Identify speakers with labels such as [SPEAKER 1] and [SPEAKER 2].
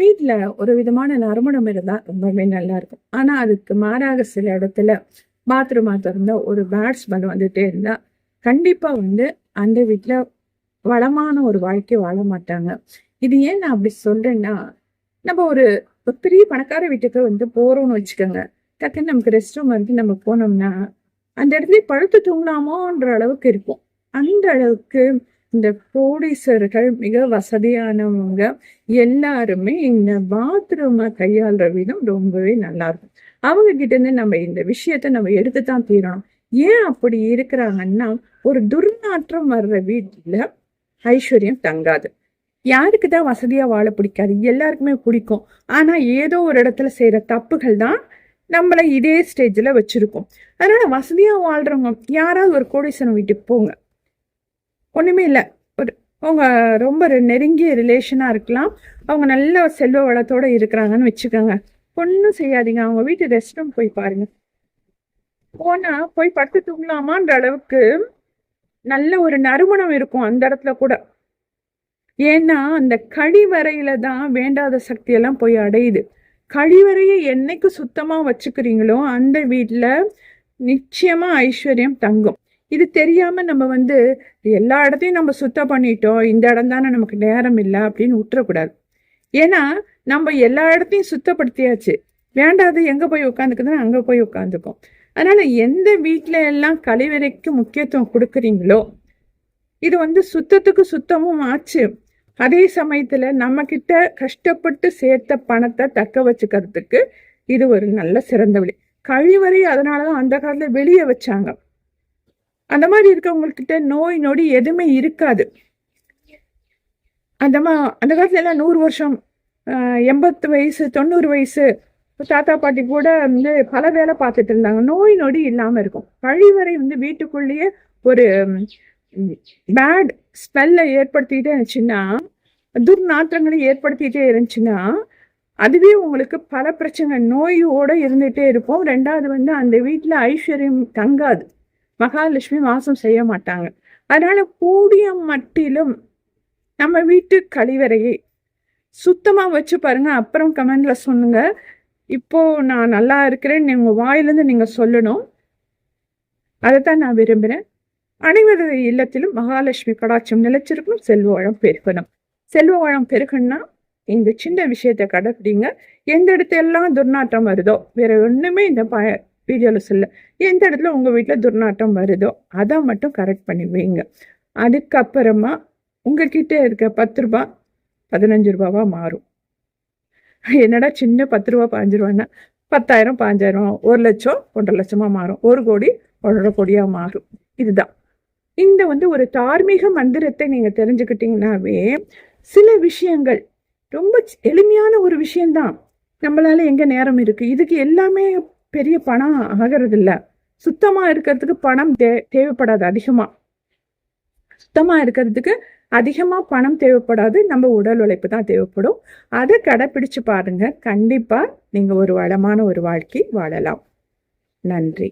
[SPEAKER 1] வீட்டில் ஒரு விதமான நறுமணம் இருந்தால் ரொம்பவே நல்லா இருக்கும். ஆனால் அதுக்கு மாறாக சில இடத்துல பாத்ரூமா தொறந்தா ஒரு பேட்ஸ்மேன் வந்துட்டே இருந்தால் கண்டிப்பாக வந்து அந்த வீட்டில் வளமான ஒரு வாழ்க்கை வாழ மாட்டாங்க. இது ஏன் நான் அப்படி சொல்றேன்னா, நம்ம ஒரு பெரிய பணக்கார வீட்டுக்கு வந்து போறோம்னு வச்சுக்கோங்க. டக்குன்னு நமக்கு ரெஸ்ட் ரூம் வந்து நம்ம போனோம்னா, அந்த இடத்துலயே படுத்து தூங்கலாமோன்ற அளவுக்கு இருக்கும். அந்த அளவுக்கு இந்த போலீசர்கள் மிக வசதியானவங்க எல்லாருமே இந்த பாத்ரூமை கையாள்ற விதம் ரொம்பவே நல்லாருக்கும். அவங்க கிட்ட இருந்து நம்ம இந்த விஷயத்த நம்ம எடுத்துத்தான் தீரணும். ஏன் அப்படி இருக்கிறாங்கன்னா, ஒரு துர்நாற்றம் வர்ற வீட்ல ஐஸ்வர்யம் தங்காது. யாருக்கு தான் வசதியா வாழ பிடிக்காது? எல்லாருக்குமே பிடிக்கும். ஆனா, ஏதோ ஒரு இடத்துல செய்யற தப்புகள் தான் நம்மளை இதே ஸ்டேஜ்ல வச்சுருக்கோம் அதனால வசதியா வாழ்றவங்க யாராவது ஒரு கோடீஸ்வரன் வீட்டுக்கு போங்க. ஒன்றுமே இல்லை ஒரு அவங்க ரொம்ப ஒரு நெருங்கிய ரிலேஷனாக இருக்கலாம். அவங்க நல்ல செல்வ வளத்தோடு இருக்கிறாங்கன்னு வச்சுக்கோங்க. ஒன்றும் செய்யாதீங்க. அவங்க வீட்டு ரெஸ்ட் ரூம் போய் பாருங்க. போனால் போய் படுத்து தூங்கலாமான்ற அளவுக்கு நல்ல ஒரு நறுமணம் இருக்கும் அந்த இடத்துல கூட. ஏன்னா, அந்த கழிவறையில தான் வேண்டாத சக்தியெல்லாம் போய் அடையுது. கழிவறையை என்னைக்கு சுத்தமாக வச்சுக்கிறீங்களோ, அந்த வீட்டில் நிச்சயமாக ஐஸ்வர்யம் தங்கும். இது தெரியாம நம்ம வந்து எல்லா இடத்தையும் நம்ம சுத்தம் பண்ணிட்டோம். இந்த இடம் தானே நமக்கு நேரம் இல்லை அப்படின்னு விட்டுறக்கூடாது. ஏன்னா, நம்ம எல்லா இடத்தையும் சுத்தப்படுத்தியாச்சு. வேண்டாது எங்க போய் உட்காந்துக்குதுன்னா, அங்க போய் உட்காந்துக்கும். அதனால எந்த வீட்டில எல்லாம் கழிவறைக்கு முக்கியத்துவம் கொடுக்குறீங்களோ இது வந்து சுத்தத்துக்கு சுத்தமும் ஆச்சு. அதே சமயத்துல நம்மக்கிட்ட கஷ்டப்பட்டு சேர்த்த பணத்தை தக்க வச்சுக்கிறதுக்கு இது ஒரு நல்ல சிறந்த வழி. கழிவறை அதனால தான் அந்த காலத்துல வெளியே வச்சாங்க. அந்த மாதிரி இருக்கவங்கக்கிட்ட நோய், நொடி எதுவுமே இருக்காது. அந்த மா அந்த காலத்துல எல்லாம் நூறு வருஷம், எண்பத்து வயசு, 90 வயசு தாத்தா, பாட்டி கூட வந்து பல வேலை பார்த்துட்டு இருந்தாங்க. நோய், நொடி இல்லாம இருக்கும். கழிவறை வந்து வீட்டுக்குள்ளேயே ஒரு பேட் ஸ்மெல்லை ஏற்படுத்திட்டே இருந்துச்சுன்னா, துர்நாற்றங்களை ஏற்படுத்திட்டே இருந்துச்சுன்னா, அதுவே உங்களுக்கு பல பிரச்சனை நோயோட இருந்துட்டே இருக்கும். ரெண்டாவது வந்து அந்த வீட்டில் ஐஸ்வர்யம் தங்காது. மகாலட்சுமி வாசம் செய்ய மாட்டாங்க. அதனால கூடிய மட்டிலும் நம்ம வீட்டு கழிவறையை சுத்தமாக வச்சு பாருங்க. அப்புறம் கமெண்ட்ல சொல்லுங்க. இப்போ நான் நல்லா இருக்கிறேன்னு உங்கள் வாயிலிருந்து நீங்கள் சொல்லணும். அதத்தான் நான் விரும்புகிறேன் அனைவரது இல்லத்திலும் மகாலட்சுமி கடாட்சம் நிலைச்சிருக்கணும். செல்வ வளம் பெருகணும். செல்வ வளம் பெருகணும்னா, இந்த சின்ன விஷயத்த கடைப்பிடிங்க. எந்த இடத்துலலாம் துர்நாற்றம் வருதோ, வேற ஒன்றுமே இந்த ப வீடியோவில் சொல்ல எந்த இடத்துல உங்கள் வீட்டில் துர்நாற்றம் வருதோ, அதை மட்டும் கரெக்ட் பண்ணி வைங்க. அதுக்கப்புறமா உங்ககிட்ட இருக்க பத்து ரூபா பதினஞ்சு ரூபாவாக மாறும். என்னடா சின்ன பத்து ரூபா பாஞ்சு ரூபான்னா பத்தாயிரம் பாஞ்சாயிரம் ஒரு லட்சம் ஒன்றரை லட்சமாக மாறும். ஒரு கோடி ஒன்றரை கோடியாக மாறும். இதுதான். இந்த வந்து ஒரு தார்மீக மந்திரத்தை நீங்கள் தெரிஞ்சுக்கிட்டீங்கன்னாவே, சில விஷயங்கள் ரொம்ப எளிமையான ஒரு விஷயந்தான் நம்மளால எங்கே நேரம் இருக்குது இதுக்கு எல்லாமே பெரிய பணம் ஆகிறது இல்லை சுத்தமாக இருக்கிறதுக்கு பணம் தே தேவைப்படாது அதிகமாக சுத்தமாக இருக்கிறதுக்கு அதிகமாக பணம் தேவைப்படாது. நம்ம உடல் உழைப்பு தான் தேவைப்படும். அதை கடைப்பிடிச்சு பாருங்கள் கண்டிப்பாக நீங்கள் ஒரு வளமான ஒரு வாழ்க்கை வாழலாம். நன்றி.